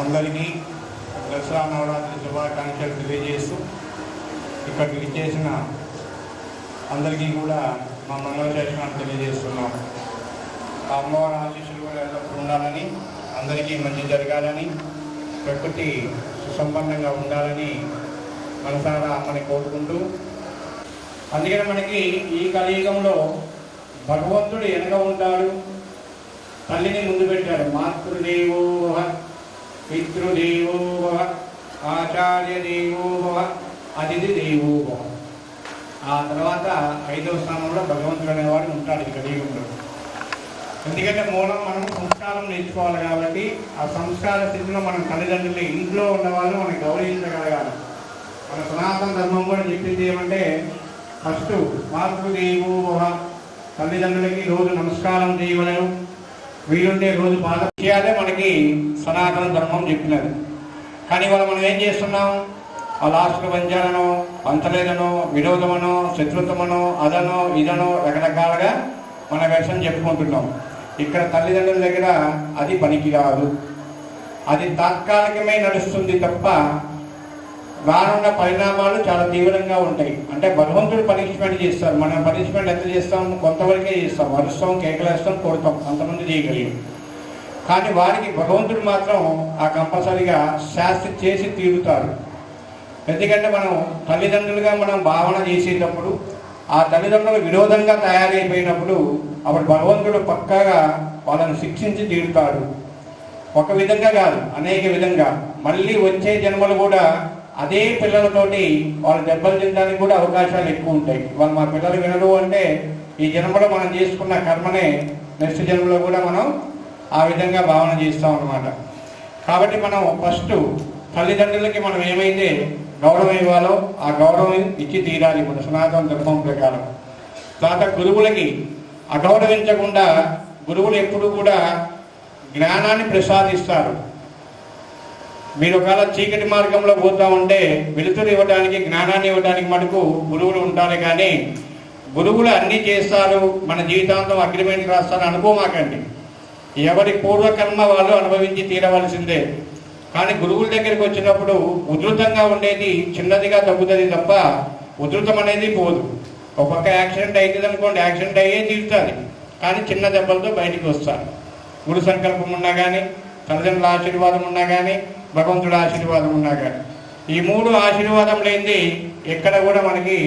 అందరికీ దసరా నవరాత్రి శుభాకాంక్షలు తెలియజేస్తూ ఇక్కడికి విచ్చేసిన అందరికీ కూడా మా మంగళశాసనాలు తెలియజేస్తున్నాం. ఆ అమ్మవారి ఆశీస్సులు కూడా ఎల్లప్పుడూ ఉండాలని అందరికీ మంచి జరగాలని ప్రకృతి సుసంపన్నంగా ఉండాలని మనసారా అమ్మని కోరుకుంటూ అందుకని మనకి ఈ కలియుగంలో భగవంతుడు వెనక ఉంటాడు తల్లిని ముందు పెట్టాడు మాతృదేవో భవ ఆచార్య దేవో అతిథి దేవో ఆ తర్వాత ఐదవ స్థానంలో భగవంతుడు అనేవాడు ఉంటాడు ఈ కలియుగంలో. ఎందుకంటే మూలం మనం సంస్కారం నేర్చుకోవాలి కాబట్టి ఆ సంస్కార స్థితిలో మనం తల్లిదండ్రులు ఇంట్లో ఉన్న వాళ్ళు మనం గౌరవించగలగాలి. మన సనాతన ధర్మం కూడా చెప్పింది ఏమంటే ఫస్ట్ మాతృదేవో తల్లిదండ్రులకి రోజు నమస్కారం చేయవలను వీలుండే రోజు బాధ చేయాలే మనకి సనాతన ధర్మం చెప్పినది. కానీ ఇవాళ మనం ఏం చేస్తున్నాం? ఆ లాస్ట్ పంచాలనో పంచలేదనో విరోధమనో శత్రుత్వమనో అదనో ఇదనో రకరకాలుగా మన విషయం చెప్పుకుంటున్నాం. ఇక్కడ తల్లిదండ్రుల దగ్గర అది పనికిరాదు. అది తాత్కాలికమే నడుస్తుంది తప్ప రానున్న పరిణామాలు చాలా తీవ్రంగా ఉంటాయి. అంటే భగవంతుడు పనిష్మెంట్ చేస్తారు. మనం పనిష్మెంట్ ఎంత చేస్తాం? కొంతవరకే చేస్తాం. అరుస్తాం కేకలేస్తాం కొడతాం. అంతమంది చేయగలిగాం. కానీ వారికి భగవంతుడు మాత్రం ఆ కంపల్సరిగా శాస్త్రి చేసి తీరుతారు ఎందుకంటే మనం తల్లిదండ్రులుగా మనం భావన చేసేటప్పుడు ఆ తల్లిదండ్రులు విరోధంగా తయారైపోయినప్పుడు అప్పుడు భగవంతుడు పక్కాగా వాళ్ళని శిక్షించి తీరుతాడు. ఒక విధంగా కాదు అనేక విధంగా. మళ్ళీ వచ్చే జన్మలు కూడా అదే పిల్లలతోటి వాళ్ళు దెబ్బలు తినడానికి కూడా అవకాశాలు ఎక్కువ ఉంటాయి. వాళ్ళు మా పిల్లలు వినరు అంటే ఈ జన్మలో మనం చేసుకున్న కర్మనే నెక్స్ట్ జన్మలో కూడా మనం ఆ విధంగా భావన చేస్తాం అన్నమాట. కాబట్టి మనం ఫస్ట్ తల్లిదండ్రులకి మనం ఏమైతే గౌరవం ఇవ్వాలో ఆ గౌరవం ఇచ్చి తీరాలి మన సనాతన ధర్మం ప్రకారం. తర్వాత గురువులకి అగౌరవించకుండా గురువులు ఎప్పుడు కూడా జ్ఞానాన్ని ప్రసాదిస్తారు. మీరు ఒకవేళ చీకటి మార్గంలో పోతా ఉంటే వెలుతురు ఇవ్వడానికి జ్ఞానాన్ని ఇవ్వడానికి మటుకు గురువులు ఉంటారు కానీ గురువులు అన్నీ చేస్తారు. మన జీవితాంతం అగ్రిమెంట్ రాస్తారు అనుకోమాకండి. ఎవరి పూర్వకర్మ వాళ్ళు అనుభవించి తీరవలసిందే. కానీ గురువుల దగ్గరికి వచ్చినప్పుడు ఉధృతంగా ఉండేది చిన్నదిగా తగ్గుతుంది తప్ప ఉధృతం అనేది పోదు. ఒక పక్క యాక్సిడెంట్ అయింది అనుకోండి యాక్సిడెంట్ అయ్యే తీరుతుంది. కానీ చిన్న దెబ్బలతో బయటికి వస్తారు. గురు సంకల్పం ఉన్నా కానీ తల్లిదండ్రుల ఆశీర్వాదం ఉన్నా కానీ భగవంతుడు ఆశీర్వాదం ఉన్నా కానీ ఈ మూడు ఆశీర్వాదం లేనిది ఎక్కడ కూడా మనకి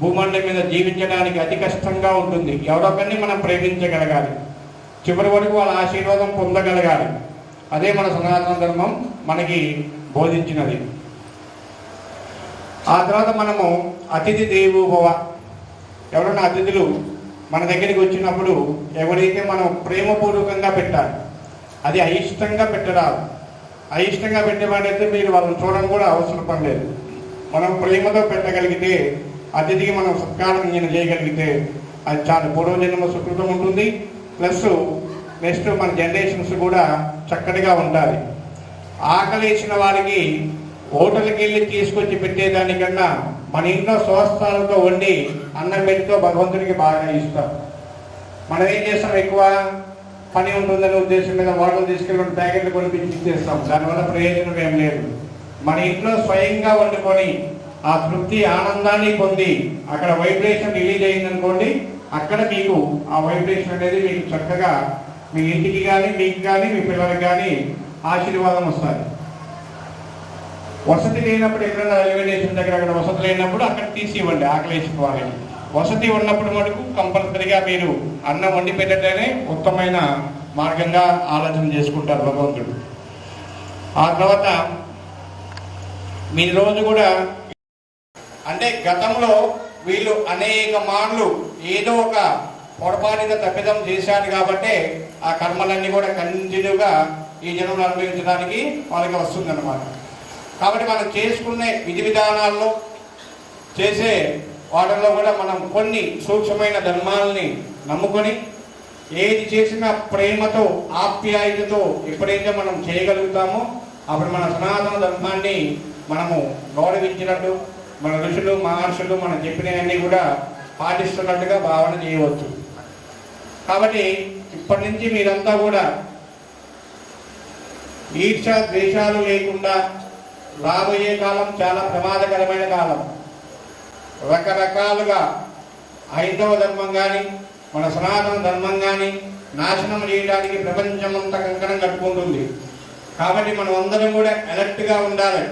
భూమండలం మీద జీవించడానికి అతి కష్టంగా ఉంటుంది. ఎవరొకరిని మనం ప్రేమించగలగాలి. చివరి వరకు వాళ్ళ ఆశీర్వాదం పొందగలగాలి. అదే మన సనాతన ధర్మం మనకి బోధించినది. ఆ తర్వాత మనము అతిథి దేవోభవ. ఎవరైనా అతిథులు మన దగ్గరికి వచ్చినప్పుడు ఎవరైతే మనం ప్రేమపూర్వకంగా పెట్టాలి అది అయిష్టంగా పెట్టరాదు. అయిష్టంగా పెట్టేవాడైతే మీరు వాళ్ళని చూడడం కూడా అవసరం పడలేదు మనం ప్రేమతో పెట్టగలిగితే అతిథికి మనం సత్కారం ఈయన చేయగలిగితే అది చాలా. పూర్వజన్మ సుకృతం ఉంటుంది. ప్లస్ నెక్స్ట్ మన జనరేషన్స్ కూడా చక్కటిగా ఉండాలి. ఆకలేసిన వారికి హోటల్కి వెళ్ళి తీసుకొచ్చి పెట్టేదానికన్నా మన ఇంట్లో స్వస్థాలతో వండి అన్నం పెట్టుతో భగవంతుడికి బాగా ఇస్తాం మనం ఏం చేస్తాం ఎక్కువ? పని ఉంటుందనే ఉద్దేశం మీద వాటర్ తీసుకెళ్ళి ప్యాకెట్లు కొనిపించి ఇచ్చేస్తాం దానివల్ల ప్రయోజనం ఏం లేదు. మన ఇంట్లో స్వయంగా వండుకొని ఆ తృప్తి ఆనందాన్ని పొంది అక్కడ వైబ్రేషన్ రిలీజ్ అయిందనుకోండి అక్కడ మీకు ఆ వైబ్రేషన్ అనేది మీకు చక్కగా మీ ఇంటికి కానీ మీకు కానీ మీ పిల్లలకు కానీ ఆశీర్వాదం వస్తుంది. వసతి లేనప్పుడు ఎక్కడైనా రైల్వే స్టేషన్ దగ్గర అక్కడ వసతి లేనప్పుడు అక్కడ తీసి ఇవ్వండి ఆకలేసిన వాళ్ళకి వసతి ఉన్నప్పుడు మటుకు కంపల్సరిగా మీరు అన్నం వండి పెట్టడమే ఉత్తమైన మార్గంగా ఆలోచన చేసుకుంటారు భగవంతుడు. ఆ తర్వాత మీ రోజు కూడా అంటే గతంలో వీళ్ళు అనేక మార్లు ఏదో ఒక పొరపాటుగా తప్పిదం చేశారు కాబట్టి ఆ కర్మలన్నీ కూడా కంటిన్యూగా ఈ జనంలో అనుభవించడానికి వాళ్ళకి వస్తుందన్నమాట. కాబట్టి మనం చేసుకునే విధి విధానాల్లో చేసే వాటిల్లో కూడా మనం కొన్ని సూక్ష్మమైన ధర్మాలని నమ్ముకొని ఏది చేసినా ప్రేమతో ఆప్యాయతతో ఎప్పుడైతే మనం చేయగలుగుతామో అప్పుడు మన సనాతన ధర్మాన్ని మనము గౌరవించినట్టు మన ఋషులు మహర్షులు మనం చెప్పినవన్నీ కూడా పాటిస్తున్నట్టుగా భావన చేయవచ్చు. కాబట్టి ఇప్పటి నుంచి మీరంతా కూడా ఈర్ష ద్వేషాలు లేకుండా రాబోయే కాలం చాలా ప్రమాదకరమైన కాలం. రకరకాలుగా హైందవ ధర్మం కానీ మన సనాతన ధర్మం కానీ నాశనం చేయడానికి ప్రపంచమంతా కంకణం కట్టుకుంటుంది. కాబట్టి మనం అందరం కూడా అలర్ట్గా ఉండాలి.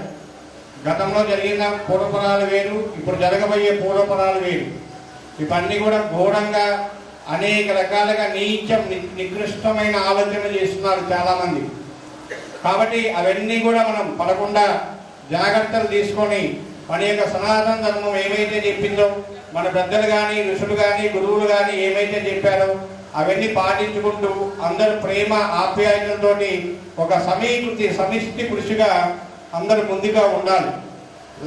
గతంలో జరిగిన పూర్వపరాలు వేరు ఇప్పుడు జరగబోయే పూర్వపరాలు వేరు. ఇవన్నీ కూడా ఘోరంగా అనేక రకాలుగా నీచం ని- నికృష్టమైన ఆలోచనలు చేస్తున్నారు చాలామంది. కాబట్టి అవన్నీ కూడా మనం పడకుండా జాగ్రత్తలు తీసుకొని మన యొక్క సనాతన ధర్మం ఏమైతే చెప్పిందో మన పెద్దలు కానీ ఋషులు కానీ గురువులు కానీ ఏమైతే చెప్పారో అవన్నీ పాటించుకుంటూ అందరూ ప్రేమ ఆప్యాయతలతోటి ఒక సమీకృతి సమిష్టి కృషిగా అందరూ ముందుగా ఉండాలి.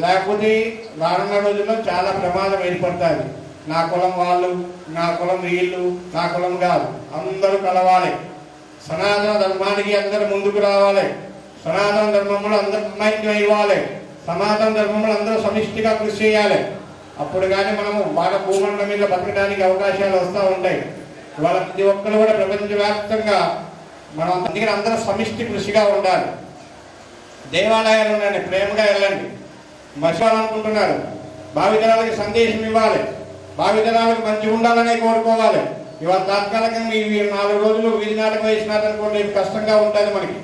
లేకపోతే రానున్న రోజుల్లో చాలా ప్రమాదం ఏర్పడుతుంది. నా కులం వాళ్ళు నా కులం వీళ్ళు నా కులం కాదు అందరూ కలవాలి. సనాతన ధర్మానికి అందరు ముందుకు రావాలి. సనాతన ధర్మంలో అందరూ మైండ్ ఇవ్వాలి. సనాతన ధర్మంలో అందరూ సమిష్టిగా కృషి చేయాలి. అప్పుడు కానీ మనము వాళ్ళ భూమండలం మీద బతకడానికి అవకాశాలు వస్తూ ఉంటాయి. ఇవాళ ప్రతి ఒక్కరు కూడా ప్రపంచవ్యాప్తంగా మనం అందుకని అందరూ సమిష్టి కృషిగా ఉండాలి. దేవాలయాలు ఉండండి ప్రేమగా వెళ్ళండి. మర్చిపోవాలనుకుంటున్నారు భావితరాలకి సందేశం ఇవ్వాలి. భావితరాలకు మంచి ఉండాలనే కోరుకోవాలి. ఇవాళ తాత్కాలికంగా ఈ నాలుగు రోజులు వీధి నాటకం వేసినారనుకోండి కష్టంగా ఉంటుంది మనకి.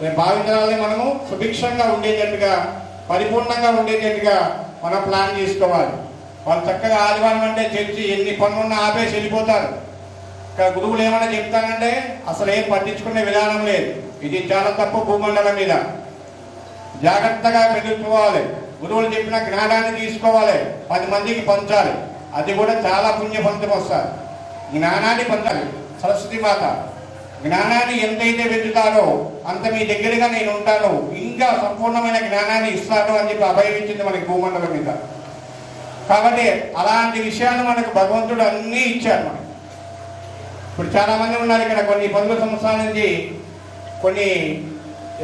రేపు భావితరాలని మనము సుభిక్షంగా ఉండేటట్టుగా పరిపూర్ణంగా ఉండేటట్టుగా మనం ప్లాన్ చేసుకోవాలి. వాళ్ళు చక్కగా ఆదివారం అంటే చర్చి ఎన్ని పనులున్నా ఆపేసి వెళ్ళిపోతారు. ఇక్కడ గురువులు ఏమైనా చెప్తానంటే అసలు ఏం పట్టించుకునే విధానం లేదు. ఇది చాలా తప్పు భూమండలం మీద. జాగ్రత్తగా మెదులుకోవాలి. గురువులు చెప్పిన జ్ఞానాన్ని తీసుకోవాలి. పది మందికి పంచాలి. అది కూడా చాలా పుణ్య ఫలితం వస్తారు జ్ఞానాన్ని పొందాలి. సరస్వతి మాత జ్ఞానాన్ని ఎంతైతే వెతుతారో అంత మీ దగ్గరగా నేను ఉంటాను. ఇంకా సంపూర్ణమైన జ్ఞానాన్ని ఇస్తాను అని చెప్పి అభయమించింది మనకి భూమండలం మీద. కాబట్టి అలాంటి విషయాలు మనకు భగవంతుడు అన్నీ ఇచ్చారు మనకి. ఇప్పుడు చాలా మంది ఉన్నారు ఇక్కడ కొన్ని పదుల సంవత్సరాల నుంచి కొన్ని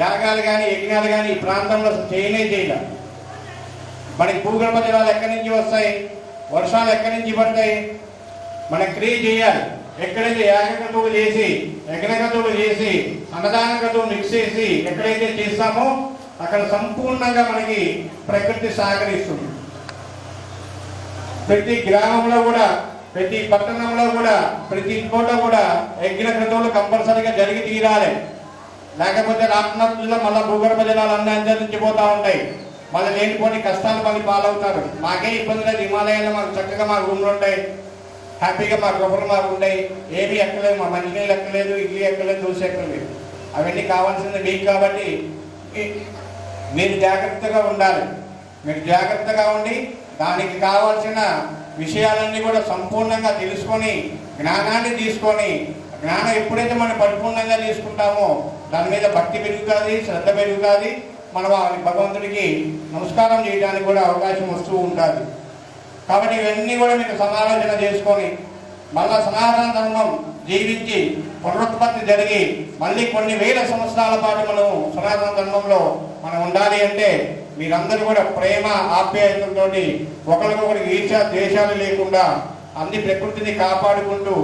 యాగాలు కానీ యజ్ఞాలు కానీ ఈ ప్రాంతంలో చేయలే చేయనే చేయలే మనకి భూగర్భ జలాలు ఎక్కడి నుంచి వస్తాయి? వర్షాలు ఎక్కడి నుంచి పడతాయి? మనం క్రియ చేయాలి. ఎక్కడైతే యాగకతువు చేసి యజ్ఞకతువు చేసి అన్నదాన కతువు మిక్స్ చేసి ఎక్కడైతే చేస్తామో అక్కడ సంపూర్ణంగా మనకి ప్రకృతి సహకరిస్తుంది. ప్రతి గ్రామంలో కూడా ప్రతి పట్టణంలో కూడా ప్రతి చోట కూడా యజ్ఞ క్రతువులు కంపల్సరీగా జరిగి తీరాలి. లేకపోతే రాష్ట్రంలో మళ్ళీ భూగర్భ జలాలు అన్ని అంతరించిపోతూ ఉంటాయి. మళ్ళీ లేనిపోని కష్టాలు మళ్ళీ పాలవుతారు. మాకే ఇబ్బంది లేదు. హిమాలయాల్లో మాకు చక్కగా మా రూమ్లు ఉంటాయి. హ్యాపీగా మా గొప్పలు మాకు ఉంటాయి. ఏమీ ఎక్కలేదు మా మంచినీళ్ళు ఎక్కలేదు ఇడ్లీ ఎక్కలేదు దోశ ఎక్కలేదు. అవన్నీ కావాల్సింది మీకు కాబట్టి మీరు జాగ్రత్తగా ఉండాలి. మీరు జాగ్రత్తగా ఉండి దానికి కావాల్సిన విషయాలన్నీ కూడా సంపూర్ణంగా తెలుసుకొని జ్ఞానాన్ని తీసుకొని జ్ఞానం ఎప్పుడైతే మనం పరిపూర్ణంగా తీసుకుంటామో దాని మీద భక్తి పెరుగుతుంది శ్రద్ధ పెరుగుతుంది. మనం ఆ భగవంతుడికి నమస్కారం చేయడానికి కూడా అవకాశం వస్తూ ఉంటుంది. కాబట్టి ఇవన్నీ కూడా మీకు సమాలోచన చేసుకొని మళ్ళా సనాతన ధర్మం జీవించి పునరుత్పత్తి జరిగి మళ్ళీ కొన్ని వేల సంవత్సరాల పాటు మనం సనాతన ధర్మంలో మనం ఉండాలి అంటే మీరందరూ కూడా ప్రేమ ఆప్యాయతలతో ఒకరికొకరికి ఈర్ష ద్వేషాలు లేకుండా అన్ని ప్రకృతిని కాపాడుకుంటూ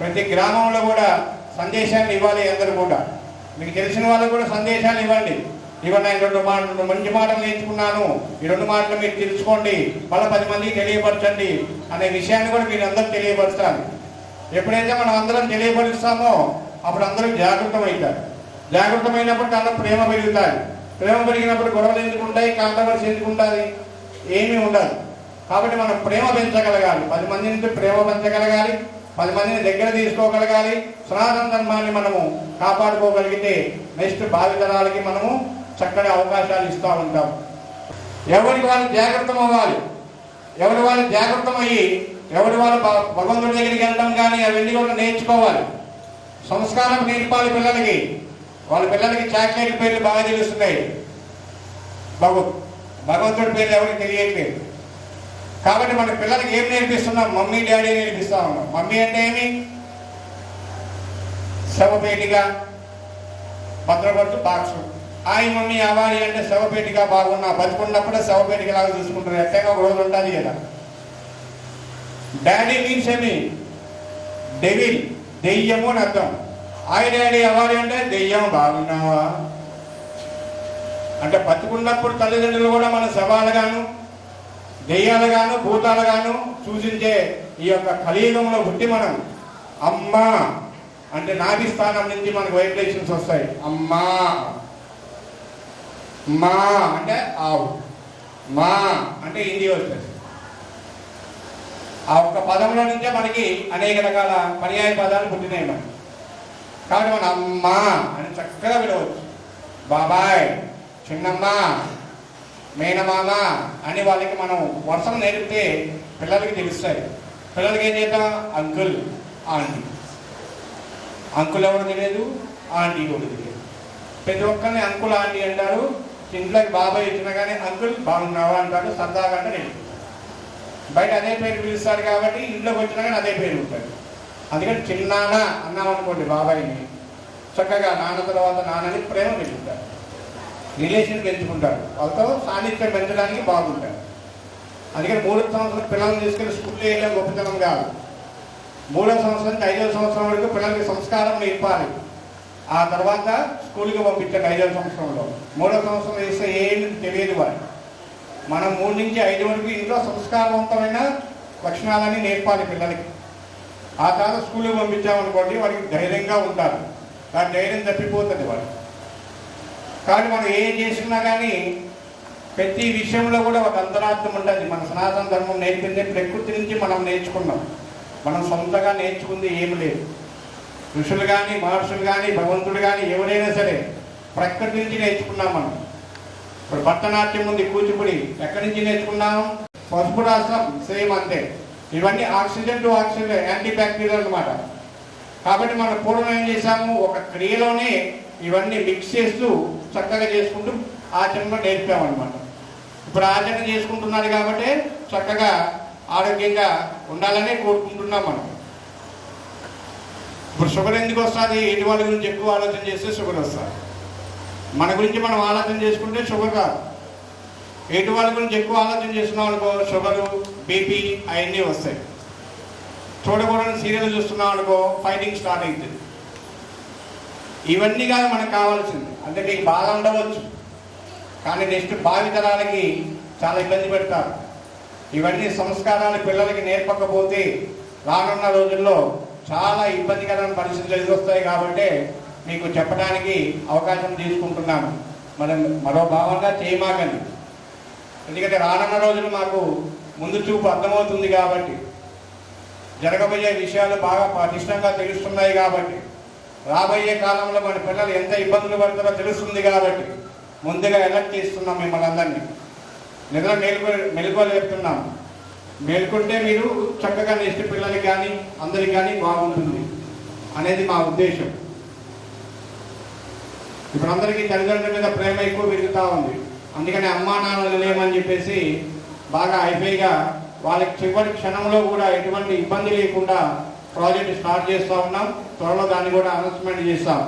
ప్రతి గ్రామంలో కూడా సందేశాన్ని ఇవ్వాలి అందరూ కూడా. మీకు తెలిసిన వాళ్ళకు కూడా సందేశాలు ఇవ్వండి. ఇవన్న రెండు మాటలు మంచి మాటలు నేర్చుకున్నాను. ఈ రెండు మాటలు మీరు తెలుసుకోండి. మళ్ళీ పది మందికి తెలియపరచండి అనే విషయాన్ని కూడా మీరు అందరూ తెలియపరచాలి ఎప్పుడైతే మనం అందరం తెలియపరుస్తామో అప్పుడు అందరూ జాగృతమవుతారు. జాగృతమైనప్పుడు దాంట్లో ప్రేమ పెరుగుతాయి ప్రేమ పెరిగినప్పుడు గొడవలు ఎందుకు ఉంటాయి? కాంట్రవర్సీ ఎందుకు ఉంటుంది? ఏమీ ఉండదు. కాబట్టి మనం ప్రేమ పెంచగలగాలి. పది మంది నుంచి ప్రేమ పెంచగలగాలి. పది మందిని దగ్గర తీసుకోగలగాలి. సనాతన ధర్మాన్ని మనము కాపాడుకోగలిగితే నెక్స్ట్ భావితరాలకి మనము చక్కటి అవకాశాలు ఇస్తూ ఉంటాం. ఎవరికి వాళ్ళు జాగ్రత్తం అవ్వాలి ఎవరి వాళ్ళు జాగ్రత్తం అయ్యి ఎవరి వాళ్ళు భగవంతుడి దగ్గరికి వెళ్ళడం కానీ అవన్నీ కూడా నేర్చుకోవాలి. సంస్కారం నేర్పాలి పిల్లలకి. వాళ్ళ పిల్లలకి చాక్లెట్ పేర్లు బాగా తెలుస్తున్నాయి. భగవత్ భగవంతుడి పేర్లు ఎవరికి తెలియట్లేదు. కాబట్టి మన పిల్లలకి ఏం నేర్పిస్తున్నాం? మమ్మీ డాడీ నేర్పిస్తా ఉన్నాం. మమ్మీ అంటే ఏమి? శవపేటిగా భద్రపరచు బాక్సు. హాయ్ మమ్మీ అవ్వాలి అంటే శవపేటిగా బాగున్నా బతుకున్నప్పుడే శవపేటిక లాగా చూసుకుంటారు. ఎట్టైనా ఒక రోజు ఉంటుంది కదా. డాడీ మీన్స్ ఏమి డెవిల్ దెయ్యము అని అర్థం. హాయ్ డాడీ అవ్వాలి అంటే దెయ్యం బాగున్నావా? అంటే బతుకున్నప్పుడు తల్లిదండ్రులు కూడా మన శవాలుగాను దెయ్యాలుగాను భూతాలుగాను సూచించే ఈ యొక్క కలియుగంలో పుట్టి మనం అమ్మా అంటే నాభి స్థానం నుంచి మనకు వైబ్రేషన్స్ వస్తాయి. అమ్మా. మా అంటే ఆవు. మా అంటే హిందీ ఆ ఒక్క పదంలో నుంచే మనకి అనేక రకాల పర్యాయ పదాలు పుట్టినాయి మనకి. కాబట్టి మన అమ్మ అని చక్కగా విడవచ్చు బాబాయ్ చిన్నమ్మ మేనమామ అని వాళ్ళకి మనం వర్షం నేర్పితే పిల్లలకి తెలుస్తాయి. పిల్లలకి ఏం చేద్దాం? Uncle aunty. అంకుల్ ఎవరు తెలియదు? ఆంటీ కూడా తెలియదు. ప్రతి ఒక్కరిని అంకుల్ ఆంటీ అంటారు. ఇంట్లోకి బాబాయ్ ఇచ్చినా కానీ అంకుల్ బాగున్నావా? అంటాడు. సరదాగా అంటే నేను. బయట అదే పేరు పిలుస్తారు కాబట్టి ఇంట్లోకి వచ్చినా కానీ అదే పేరు ఉంటుంది. అందుకని చిన్నాన్న అన్నామనుకోండి బాబాయ్ని. చక్కగా నాన్న తర్వాత నాన్నని ప్రేమ పెంచుతారు రిలేషన్ పెంచుకుంటారు వాళ్ళతో సాన్నిధ్యం పెంచడానికి బాగుంటారు అందుకని మూడో సంవత్సరం పిల్లల్ని తీసుకెళ్ళి స్కూల్లో వెళ్ళే గొప్పతనం కాదు. మూడో సంవత్సరం నుంచి ఐదో సంవత్సరం వరకు పిల్లలకి సంస్కారం నేర్పాలి. ఆ తర్వాత స్కూల్కి పంపించండి ఐదో సంవత్సరంలో. మూడో సంవత్సరం వేస్తే ఏం తెలియదు వారు. మనం మూడు నుంచి ఐదు వరకు ఇంట్లో సంస్కారవంతమైన లక్షణాలని నేర్పాలి పిల్లలకి. ఆ తర్వాత స్కూల్కి పంపించామనుకోండి వాడికి ధైర్యంగా ఉంటారు. దాని ధైర్యం తప్పిపోతుంది వాడు కానీ మనం ఏం చేసినా కానీ ప్రతి విషయంలో కూడా ఒక అంతరార్థం ఉంటుంది. మన సనాతన ధర్మం నేర్పింది ప్రకృతి నుంచి మనం నేర్చుకున్నాం. మనం సొంతగా నేర్చుకుంది ఏమి లేదు. ఋషులు కానీ మహర్షులు కానీ భగవంతుడు కానీ ఎవరైనా సరే ప్రకృతి నుంచి నేర్చుకున్నాం మనం. ఇప్పుడు భరతనాట్యం ఉంది కూచిపూడి. ఎక్కడి నుంచి నేర్చుకున్నాం పసుపు రాష్ట్రం సేమ్ అంతే. ఇవన్నీ oxygen to oxygen antibacterial అనమాట కాబట్టి మనం పూర్వం ఏం చేశాము? ఒక క్రియలోనే ఇవన్నీ మిక్స్ చేస్తూ చక్కగా చేసుకుంటూ ఆచరణలో నేర్పామన్నమాట. ఇప్పుడు ఆచరణ చేసుకుంటున్నారు కాబట్టి చక్కగా ఆరోగ్యంగా ఉండాలని కోరుకుంటున్నాం మనం. ఇప్పుడు షుగర్ ఎందుకు వస్తుంది? ఎటు వాళ్ళ గురించి ఎక్కువ ఆలోచన చేస్తే షుగర్ వస్తుంది. మన గురించి మనం ఆలోచన చేసుకుంటే షుగర్ కాదు. ఎటు వాళ్ళ గురించి ఎక్కువ ఆలోచన చేస్తున్నాం అనుకో షుగరు బీపీ అవన్నీ వస్తాయి. చూడకూడని సీరియల్ చూస్తున్నాం అనుకో ఫైటింగ్ స్టార్ట్ అవుతుంది. ఇవన్నీ కాదు మనకు కావాల్సింది. అంటే మీకు బాగా ఉండవచ్చు. కానీ నెక్స్ట్ భావితరాలకి చాలా ఇబ్బంది పెడతారు. ఇవన్నీ సంస్కారాలు పిల్లలకి నేర్పకపోతే రానున్న రోజుల్లో చాలా ఇబ్బందికరమైన పరిస్థితులు ఎదురొస్తాయి కాబట్టి మీకు చెప్పడానికి అవకాశం తీసుకుంటున్నాను. మనం మరో భావంగా చేయమాకండి. ఎందుకంటే రానున్న రోజులు మాకు ముందు చూపు అర్థమవుతుంది కాబట్టి జరగబోయే విషయాలు బాగా పటిష్టంగా తెలుస్తున్నాయి కాబట్టి రాబోయే కాలంలో మన పిల్లలు ఎంత ఇబ్బందులు పడతారో తెలుస్తుంది కాబట్టి ముందుగా ఎలర్ట్ చేస్తున్నాం మిమ్మల్ని అందరినీ. నిద్ర మెలుగు మెలుగులు చెప్తున్నాము మేల్కొంటే మీరు చక్కగా నెక్స్ట్ పిల్లలకి కానీ అందరికి కానీ బాగుంటుంది అనేది మా ఉద్దేశం. ఇప్పుడు అందరికీ తల్లిదండ్రుల మీద ప్రేమ ఎక్కువ పెరుగుతూ ఉంది. అందుకని అమ్మా నాన్నలు లేమని చెప్పేసి బాగా హైఫైగా వాళ్ళకి చివరి క్షణంలో కూడా ఎటువంటి ఇబ్బంది లేకుండా ప్రాజెక్ట్ స్టార్ట్ చేస్తూ ఉన్నాం. త్వరలో దాన్ని కూడా అనౌన్స్మెంట్ చేస్తాం.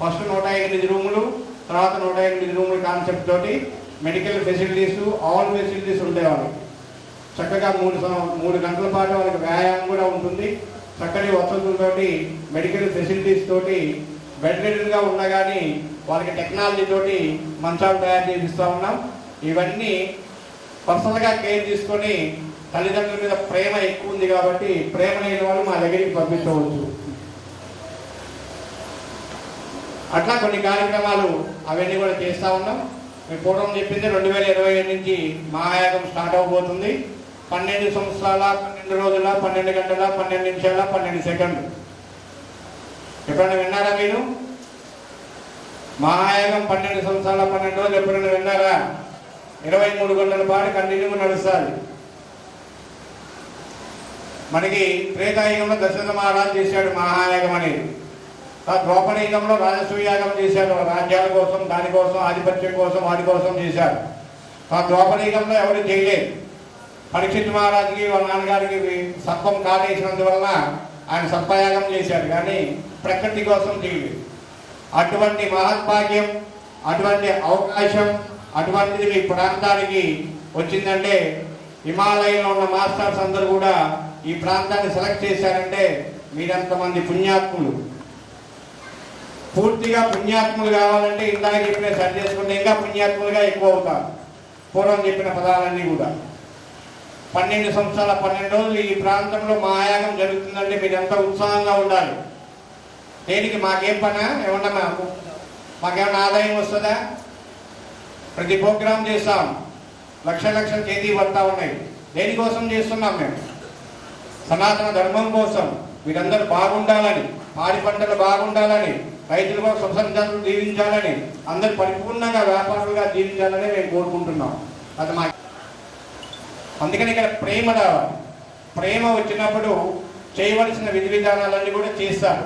ఫస్ట్ నూట ఎనిమిది రూములు తర్వాత నూట ఎనిమిది రూములు కాన్సెప్ట్ తోటి మెడికల్ ఫెసిలిటీస్ ఆల్ ఫెసిలిటీస్ ఉంటాయి చక్కగా మూడు మూడు గంటల పాటు వాళ్ళకి వ్యాయామం కూడా ఉంటుంది. చక్కటి వసతులతోటి మెడికల్ ఫెసిలిటీస్ తోటి బెడ్ ఉన్నా కానీ వాళ్ళకి టెక్నాలజీ తోటి మంచాలు తయారు చేపిస్తూ ఉన్నాం. ఇవన్నీ పర్సనల్గా కేర్ తీసుకొని తల్లిదండ్రుల మీద ప్రేమ ఎక్కువ ఉంది కాబట్టి ప్రేమ లేని వాళ్ళు మా దగ్గరికి పంపించవచ్చు. అట్లా కొన్ని కార్యక్రమాలు అవన్నీ కూడా చేస్తూ ఉన్నాం. మేము పూర్వం చెప్పింది రెండు వేల ఇరవై ఏడు నుంచి మహాయాగం స్టార్ట్ అవబోతుంది. పన్నెండు సంవత్సరాల పన్నెండు రోజుల పన్నెండు గంటల పన్నెండు నిమిషాల పన్నెండు సెకండ్లు. ఎప్పుడైనా విన్నారా మీరు? మహాయాగం పన్నెండు సంవత్సరాల పన్నెండు రోజులు ఎప్పుడైనా విన్నారా? ఇరవై మూడు గంటల పాటు కంటిన్యూ నడుస్తుంది. మనకి త్రేతాయుగంలో దశరథ మహారాజు చేశాడు మహాయాగం అనేది. ఆ ద్రోపణయుగంలో రాజసూయాగం చేశారు రాజ్యాల కోసం దానికోసం ఆధిపత్యం కోసం వాటి కోసం చేశారు ఆ ద్రౌపదీయంలో ఎవరు చేయలేదు. పరీక్షిత్ మహారాజుకి వాళ్ళ నాన్నగారికి సర్పం కాటేసినందువలన ఆయన సర్పయాగం చేశారు కానీ ప్రకృతి కోసం చేయలేదు. అటువంటి మహద్భాగ్యం అటువంటి అవకాశం అటువంటిది మీ ప్రాంతానికి వచ్చిందంటే హిమాలయంలో ఉన్న మాస్టర్స్ అందరూ కూడా ఈ ప్రాంతాన్ని సెలెక్ట్ చేశారంటే మీరంతమంది పుణ్యాత్ములు. పూర్తిగా పుణ్యాత్ములు కావాలంటే ఇందాక చెప్పిన సరి చేసుకుంటే ఇంకా పుణ్యాత్ములుగా ఎక్కువ అవుతారు. పూర్వం చెప్పిన పదాలన్నీ కూడా. పన్నెండు సంవత్సరాల పన్నెండు రోజులు ఈ ప్రాంతంలో మాయాగం జరుగుతుందంటే మీరు ఎంత ఉత్సాహంగా ఉండాలి? దేనికి మాకేం పనా? ఏమన్నా మాకు మాకేమన్నా ఆదాయం వస్తుందా? ప్రతి ప్రోగ్రాం చేస్తాం. లక్ష లక్షల తేదీ పడతా ఉన్నాయి. దేనికోసం చేస్తున్నాం మేము? సనాతన ధర్మం కోసం. మీరందరూ బాగుండాలని పాడి పంటలు బాగుండాలని రైతులు సుసంచాలను దీవించాలని అందరు పరిపూర్ణంగా వ్యాపారులుగా జీవించాలని మేము కోరుకుంటున్నాం. అది మా అందుకని ఇక్కడ ప్రేమ రావాలి ప్రేమ వచ్చినప్పుడు చేయవలసిన విధి విధానాలన్నీ కూడా చేస్తారు.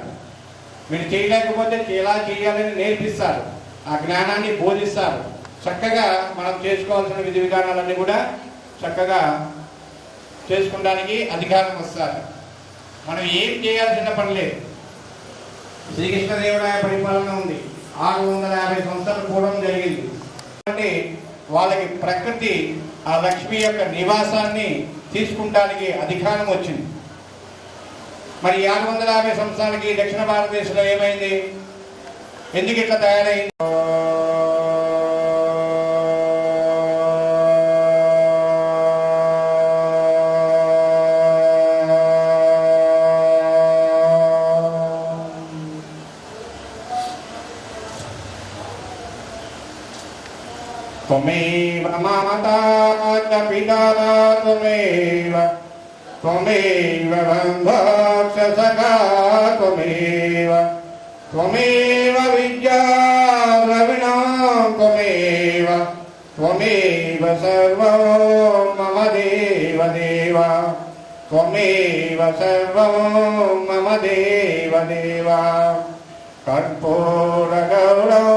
మీరు చేయలేకపోతే ఎలా చేయాలని నేర్పిస్తారు. ఆ జ్ఞానాన్ని బోధిస్తారు. చక్కగా మనం చేసుకోవాల్సిన విధి విధానాలన్నీ కూడా చక్కగా చేసుకోవడానికి అధికారం వస్తారు. మనం ఏం చేయాల్సిన పని లేదు. శ్రీకృష్ణదేవరాయ పరిపాలన ఉంది. ఆరు వందల యాభై సంవత్సరాలు పూర్వం జరిగింది. వాళ్ళకి ప్రకృతి ఆ లక్ష్మి యొక్క నివాసాన్ని తీసుకుంటానికి అధికారం వచ్చింది. మరి ఆరు వందల యాభై సంవత్సరాలకి దక్షిణ భారతదేశంలో ఏమైంది? ఎందుకు ఇట్లా తయారైంది? च त्वमेव त्वमेव सखा त्वमेव त्वमेव विद्या द्रविणा त्वमेव त्वमेव सर्वं मम देव देव त्वमेव सर्वं मम देव देव कर्पूरगौरं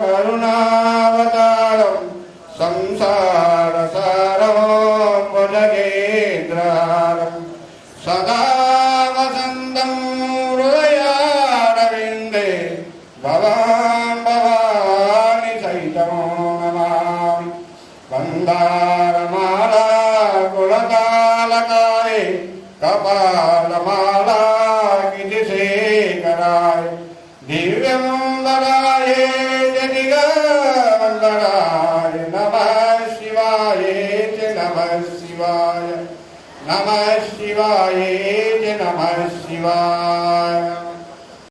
करुणावतारं kapala mala kitisekarai divyam darai jatika mandarai namah shivaye che namah shivaya namah shivaye che namah shivaya.